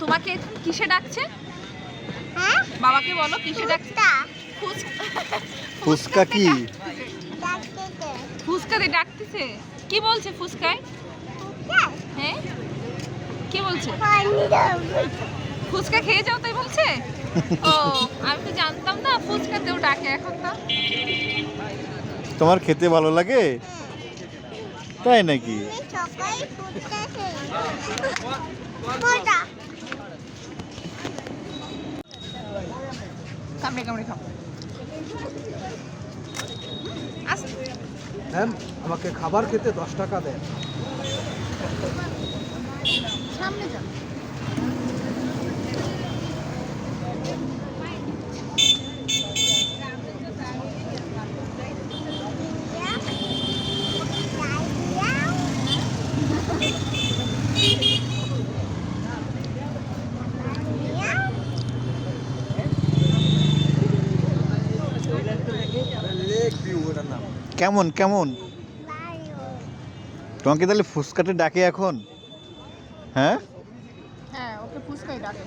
তোমাকে এখন কিসে ডাকছে? হ্যাঁ? বাবাকে বলো কিসে ডাকছে ফুচকা। কি? ডাকতেছে। ফুচকা দিয়ে ডাকতেছে? কি বলছে ফুচকায়? হ্যাঁ হ্যাঁ? কি বলছে? ফুচকা খেয়ে যাও তাই বলছে? ও আমি তো জানতাম না ফুচকাতেও ডাকে এখন তো। তোমার খেতে ভালো লাগে? তাই নাকি? কামড়ে কামড়ে খাও। ম্যাম আমাকে খাবার খেতে দশ টাকা দেন। সামনে কেমন কেমন? তোমাকে তাহলে ফুচকাতে ডাকে এখন? হ্যাঁ? হ্যাঁ ওকে ফুসকাই ডাকে।